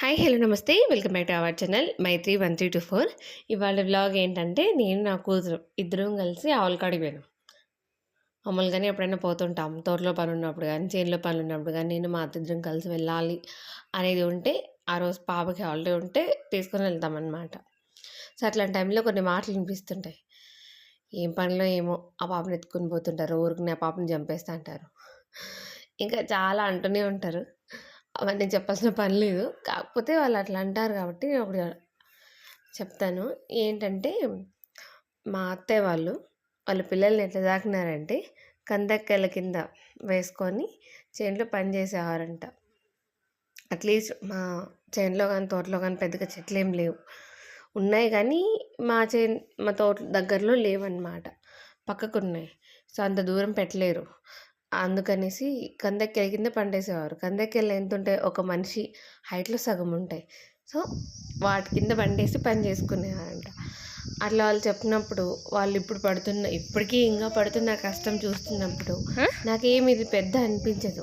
Hi hello నమస్తే. Welcome back to our channel Maitri one three two four. ఇవాళ vlog ఏంటంటే నేను నా కూతురు ఇద్దరం కలిసి ఆవులకాడికి పోయాను. మామూలుగానే ఎప్పుడైనా పోతుంటాం. తోటలో పని ఉన్నప్పుడు కానీ చేనులో పని ఉన్నప్పుడు కానీ నేను మా అత్తిద్దరం కలిసి వెళ్ళాలి అనేది ఉంటే ఆ రోజు పాపకి హాలిడే ఉంటే తీసుకొని వెళ్తామన్నమాట సో అట్లాంటి టైంలో కొన్ని మాటలు వినిపిస్తుంటాయి. ఏం పనిలో ఏమో ఆ పాపని ఎత్తుకొని పోతుంటారు. ఊరికి ఆ పాపని చంపేస్తా అంటారు. ఇంకా చాలా అంటూనే ఉంటారు. అవన్నీ చెప్పాల్సిన పని లేదు. కాకపోతే వాళ్ళు అట్లా అంటారు కాబట్టి నేను ఒకటి చెప్తాను. ఏంటంటే మా అత్తయ్య వాళ్ళు వాళ్ళ పిల్లల్ని ఎట్లా తాకినారంటే కందక్కెల కింద వేసుకొని చేనులో పని చేసేవారంట. అట్లీస్ట్ మా చేనులో కానీ తోటలో కానీ పెద్దగా చెట్లు ఏం లేవు. ఉన్నాయి కానీ మా చే మా తోట దగ్గరలో లేవన్నమాట. పక్కకు ఉన్నాయి సో అంత దూరం పెట్టలేరు. అందుకనేసి కందెక్కల కింద పండేసేవారు. కందెక్కలు ఎంత ఉంటాయి ఒక మనిషి హైట్లో సగం ఉంటాయి. సో వాటి కింద పండేసి పని చేసుకునేవారంట. అట్లా వాళ్ళు చెప్పినప్పుడు వాళ్ళు ఇప్పుడు పడుతున్న ఇప్పటికీ ఇంకా పడుతున్న కష్టం చూస్తున్నప్పుడు నాకేమి ఇది పెద్ద అనిపించదు.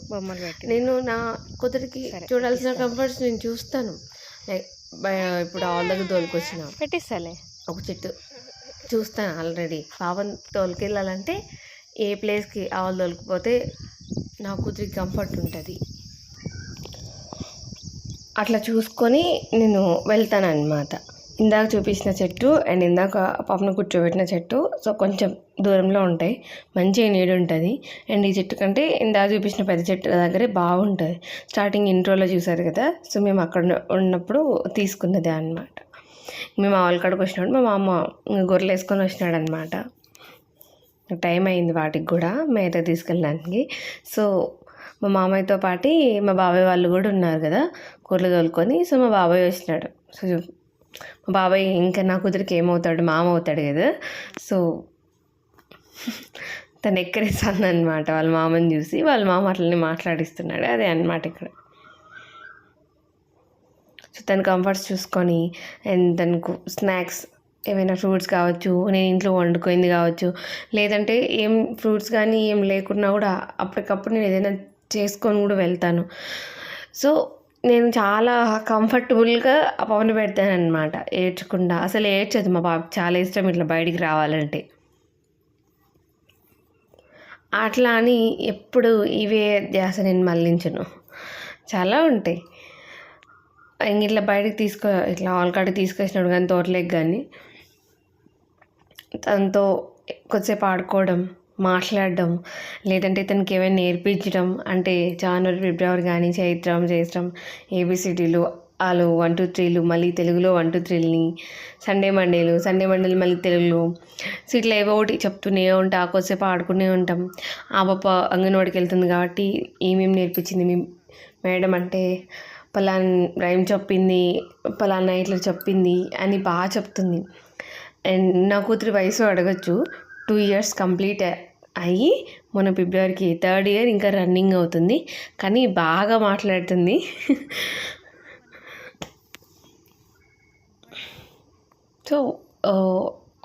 నేను నా కుదిరికి చూడాల్సిన. కంఫర్ట్స్ నేను చూస్తాను. లైక్ ఇప్పుడు ఆల్ దగ్గర తోలుకొచ్చిన. పెట్టిస్తాలే. ఒక చెట్టు చూస్తాను ఆల్రెడీ. పాపని తోలుకెళ్ళాలంటే ఏ ప్లేస్కి ఆవులు తోలుకుపోతే నా కూతురికి కంఫర్ట్ ఉంటుంది. అట్లా చూసుకొని నేను వెళ్తాను అనమాట ఇందాక చూపించిన చెట్టు అండ్ ఇందాక పాపను కూర్చోబెట్టిన చెట్టు సో కొంచెం దూరంలో ఉంటాయి. మంచిగా నీడు ఉంటుంది. అండ్ ఈ చెట్టు కంటే ఇందాక చూపించిన పెద్ద చెట్టు దగ్గరే బాగుంటుంది. స్టార్టింగ్ ఇంట్రోలో చూసారు కదా సో మేము అక్కడ ఉన్నప్పుడు తీసుకున్నదే అనమాట మేము ఆవుల కాడికి వచ్చినప్పుడు మా మామ గొర్రెలు వేసుకొని వచ్చినాడు అనమాట టైం అయింది వాటికి కూడా మేత తీసుకెళ్ళడానికి. సో మా మామయ్యతో పాటు మా బాబాయ్ వాళ్ళు కూడా ఉన్నారు కదా కూరలు తోలుకొని. సో మా బాబాయ్ వచ్చినాడు. సో మా బాబాయ్ ఇంకా నా కూతురికి ఏమవుతాడు? మామ అవుతాడు కదా. సో తను ఎక్కరేస్తాను అనమాట వాళ్ళ మామని చూసి వాళ్ళ మామ అట్లనే మాట్లాడిస్తున్నాడు. అదే అనమాట ఇక్కడ. సో తన కంఫర్ట్స్ చూసుకొని అండ్ తనకు స్నాక్స్ ఏమైనా ఫ్రూట్స్ కావచ్చు నేను ఇంట్లో వండుకోయింది కావచ్చు లేదంటే ఏం ఫ్రూట్స్ కానీ ఏం లేకున్నా కూడా అప్పటికప్పుడు నేను ఏదైనా చేసుకొని కూడా వెళ్తాను. సో నేను చాలా కంఫర్టబుల్గా ఆ పవన్ పెడతాను అనమాట ఏడ్చకుండా. అసలు ఏడ్చదు మా పాప చాలా ఇష్టం ఇట్లా బయటికి రావాలంటే. అట్లా అని ఎప్పుడు ఇవే ధ్యాస నేను మళ్ళించను. చాలా ఉంటాయి. ఇంక ఇట్లా బయటకు తీసుకో ఇట్లా ఆల్కాడికి తీసుకొచ్చినాడు కానీ తోటలేక కానీ తనతో కొద్దిసేపు ఆడుకోవడం మాట్లాడడం లేదంటే తనకి ఏమైనా నేర్పించడం అంటే జనవరి ఫిబ్రవరి కానీ చైత్రం జ్యేష్టం ఏబిసిడీలు వాళ్ళు వన్ టూ త్రీలు మళ్ళీ తెలుగులో వన్ టూ త్రీలని సండే మండేలు సండే మండేలు మళ్ళీ తెలుగులో. సో ఇట్లా ఏవో ఒకటి చెప్తూనే ఉంటా కొద్దిసేపు ఆడుకునే ఉంటాం. ఆ పాప అంగన్వాడికి వెళ్తుంది కాబట్టి ఏమేమి నేర్పించింది? మీ మేడం అంటే పలాన్ రైమ్ చెప్పింది పలానా ఇట్లా చెప్పింది అని బాగా చెప్తుంది. అండ్ నా కూతురి వయసు అడగచ్చు. టూ ఇయర్స్ కంప్లీట్ అయ్యి మన ఫిబ్రవరికి థర్డ్ ఇయర్ ఇంకా రన్నింగ్ అవుతుంది. కానీ బాగా మాట్లాడుతుంది. సో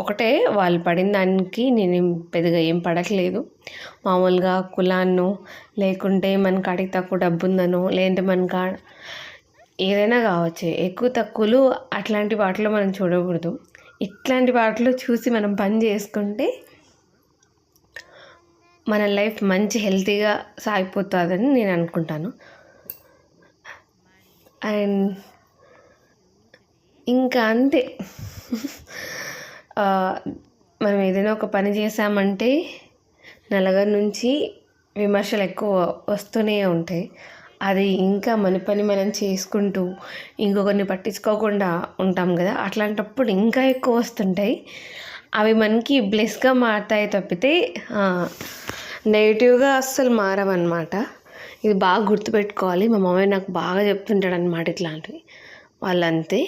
ఒకటే వాళ్ళు పడిన దానికి నేను పెద్దగా ఏం పడట్లేదు. మామూలుగా కులాన్నో లేకుంటే మన కాడికి తక్కువ డబ్బు ఉందనో లేదంటే మన కాడ ఏదైనా కావచ్చు. ఎక్కువ తక్కువలు అట్లాంటి వాటిలో మనం చూడకూడదు. ఇట్లాంటి వాటిలో చూసి మనం పని చేసుకుంటే మన లైఫ్ మంచి హెల్తీగా సాగిపోతుందని నేను అనుకుంటాను. అండ్ ఇంకా అంతే. మనం ఏదైనా ఒక పని చేసామంటే నలుగురి నుంచి విమర్శలు ఎక్కువ వస్తూనే ఉంటాయి. అది ఇంకా మన పని మనం చేసుకుంటూ ఇంకొకరిని పట్టించుకోకుండా ఉంటాం కదా. అట్లాంటప్పుడు ఇంకా ఎక్కువ వస్తుంటాయి. అవి మనకి బ్లెస్గా మారుతాయి తప్పితే నెగిటివ్గా అస్సలు మారవన్నమాట. ఇది బాగా గుర్తుపెట్టుకోవాలి. మా మామయ్య నాకు బాగా చెప్తుంటాడు అనమాట ఇట్లాంటివి. వాళ్ళంతే.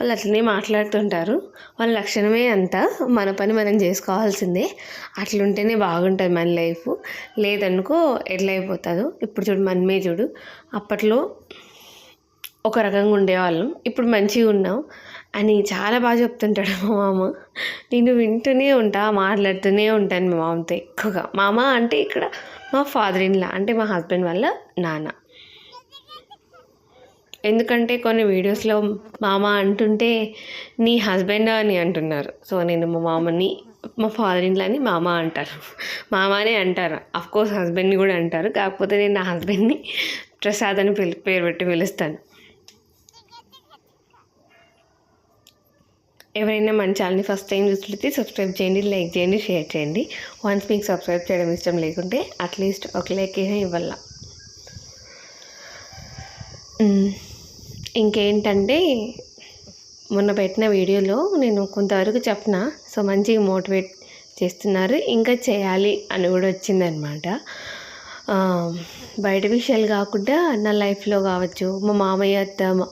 వాళ్ళు అట్లనే మాట్లాడుతుంటారు. వాళ్ళ లక్షణమే అంత. మన పని మనం చేసుకోవాల్సిందే. అట్లుంటేనే బాగుంటుంది మన లైఫ్. లేదనుకో ఎట్లా అయిపోతుందో. ఇప్పుడు చూడు మనమే చూడు. అప్పట్లో ఒక రకంగా ఉండేవాళ్ళం. ఇప్పుడు మంచిగా ఉన్నాం. అని చాలా బాగా చెప్తుంటాడు మా మామ. నేను వింటూనే ఉంటా మాట్లాడుతూనే ఉంటాను మా మామతో ఎక్కువగా. మామ అంటే ఇక్కడ మా ఫాదర్ ఇన్లా అంటే మా హస్బెండ్ వాళ్ళ నాన్న. ఎందుకంటే కొన్ని వీడియోస్లో మామ అంటుంటే నీ హస్బెండ్ అని అంటున్నారు. సో నేను మా మామని మా ఫాదర్ ఇంట్లోని మామ అంటారు. మామనే అంటారు. కోర్స్ హస్బెండ్ని కూడా అంటారు. కాకపోతే నేను నా హస్బెండ్ని ప్రసాద్ అని పిలి పేరు పెట్టి పిలుస్తాను. ఎవరైనా మన ఛానల్ని ఫస్ట్ టైం చూస్తుంటే సబ్స్క్రైబ్ చేయండి లైక్ చేయండి షేర్ చేయండి. వన్స్ మీకు సబ్స్క్రైబ్ చేయడం ఇష్టం లేకుంటే అట్లీస్ట్ ఒక లైక్ అయినా ఇవ్వాల. ఇంకేంటంటే మొన్న పెట్టిన వీడియోలో నేను కొంతవరకు చెప్పిన సో మంచిగా మోటివేట్ చేస్తున్నారు ఇంకా చేయాలి అని కూడా వచ్చిందనమాట. బయట విషయాలు కాకుండా నా లైఫ్లో కావచ్చు మా మామయ్య అత్త మా-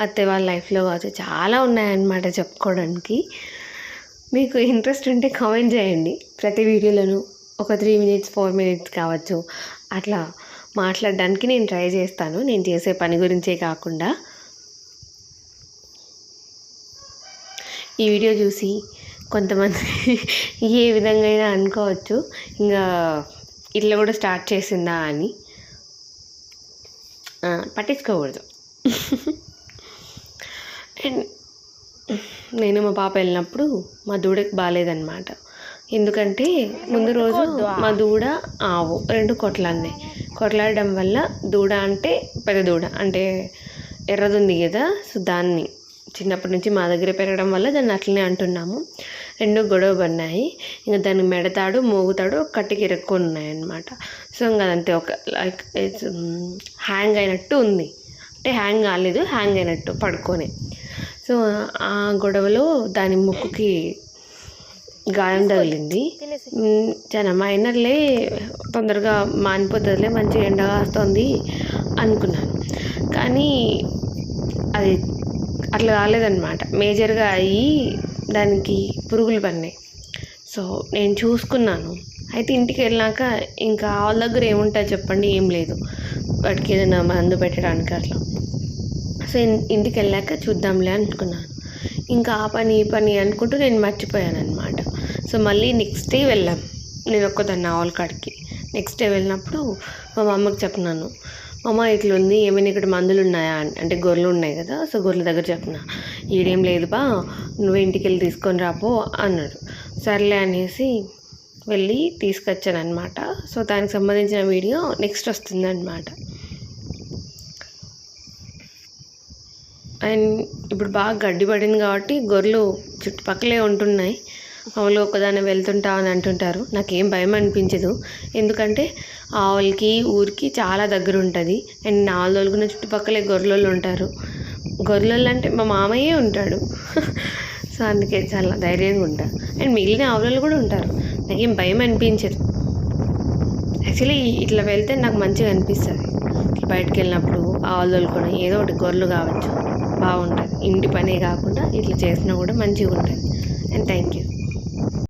అత్తయ్య వాళ్ళ లైఫ్లో కావచ్చు చాలా ఉన్నాయన్నమాట చెప్పుకోవడానికి. మీకు ఇంట్రెస్ట్ ఉంటే కామెంట్ చేయండి. ప్రతి వీడియోలను ఒక త్రీ మినిట్స్ ఫోర్ మినిట్స్ కావచ్చు అట్లా మాట్లాడడానికి నేను ట్రై చేస్తాను. నేను చేసే పని గురించే కాకుండా. ఈ వీడియో చూసి కొంతమంది ఏ విధంగా అయినా అనుకోవచ్చు. ఇంకా ఇట్లా కూడా స్టార్ట్ చేసిందా అని. పట్టించుకోకూడదు. అండ్ నేను మా పాప వెళ్ళినప్పుడు మా దూడకి బాగాలేదన్నమాట ఎందుకంటే ముందు రోజు మా దూడ ఆవు రెండు కొట్లాడినాయి. కొట్లాడడం వల్ల దూడ అంటే పెద్ద దూడ అంటే ఎర్రది ఉంది కదా సో దాన్ని చిన్నప్పటి నుంచి మా దగ్గర పెరగడం వల్ల దాన్ని అట్లనే అంటున్నాము. రెండు గొడవ పడినాయి. ఇంకా దాన్ని మెడతాడు మోగుతాడు కట్టికి ఇరుక్కొని ఉన్నాయన్నమాట. సో ఇంకా అదంతే. ఒక లైక్ హ్యాంగ్ అయినట్టు ఉంది. అంటే హ్యాంగ్ కాలేదు హ్యాంగ్ అయినట్టు పడుకొని. సో ఆ గొడవలో దాని ముక్కుకి గాయం తగిలింది. చాలా మైనర్లే తొందరగా మానిపోతుందిలే మంచి ఎండ కాస్తుంది అనుకున్నాను. కానీ అది అట్లా కాలేదన్నమాట. మేజర్గా అయ్యి దానికి పురుగులు పడినాయి. సో నేను చూసుకున్నాను. అయితే ఇంటికి వెళ్ళాక ఇంకా వాళ్ళ దగ్గర ఏముంటుంది చెప్పండి ఏం లేదు. వాటికి ఏదైనా మందు పెట్టడానికి అట్లా. సో ఇంటికి వెళ్ళాక చూద్దాంలే అనుకున్నాను. ఇంకా ఆ పని ఈ పని అనుకుంటూ నేను మర్చిపోయాను అనమాట సో మళ్ళీ నెక్స్ట్ డే వెళ్ళాం. నేను ఒక్కదాన్ని ఆవుల కాడికి. నెక్స్ట్ డే వెళ్ళినప్పుడు మా అమ్మకి చెప్పినాను. అమ్మ ఇట్లా ఉంది ఏమైనా ఇక్కడ మందులు ఉన్నాయా అంటే గొర్రెలు ఉన్నాయి కదా సో గొర్రెల దగ్గర చెప్పిన ఈడేం లేదు బా నువ్వు ఇంటికి వెళ్ళి తీసుకొని రాపో అన్నాడు. సర్లే అనేసి వెళ్ళి తీసుకొచ్చాను అనమాట సో దానికి సంబంధించిన వీడియో నెక్స్ట్ వస్తుంది అనమాట అండ్ ఇప్పుడు బాగా గడ్డి పడింది కాబట్టి గొర్రెలు చుట్టుపక్కలే ఉంటున్నాయి. మామూలుగా ఒకదాన్ని వెళ్తుంటా అని అంటుంటారు. నాకేం భయం అనిపించదు. ఎందుకంటే ఆవులకి ఊరికి చాలా దగ్గర ఉంటుంది అండ్ నాలుగు తోలుకున్న చుట్టుపక్కలే గొర్రెలు ఉంటారు. గొర్రెలు అంటే మా మామయ్యే ఉంటాడు. సో అందుకే చాలా ధైర్యంగా ఉంటా. అండ్ మిగిలిన ఆవులు కూడా ఉంటారు. నాకేం భయం అనిపించదు. యాక్చువల్లీ ఇట్లా వెళ్తే నాకు మంచిగా అనిపిస్తుంది. ఇట్లా బయటకు వెళ్ళినప్పుడు ఆవులు తోలుకొని ఏదో ఒకటి గొర్రెలు కావచ్చు బాగుంటుంది. ఇంటి పనే కాకుండా ఇట్లా చేసినా కూడా మంచిగా ఉంటుంది. And thank you.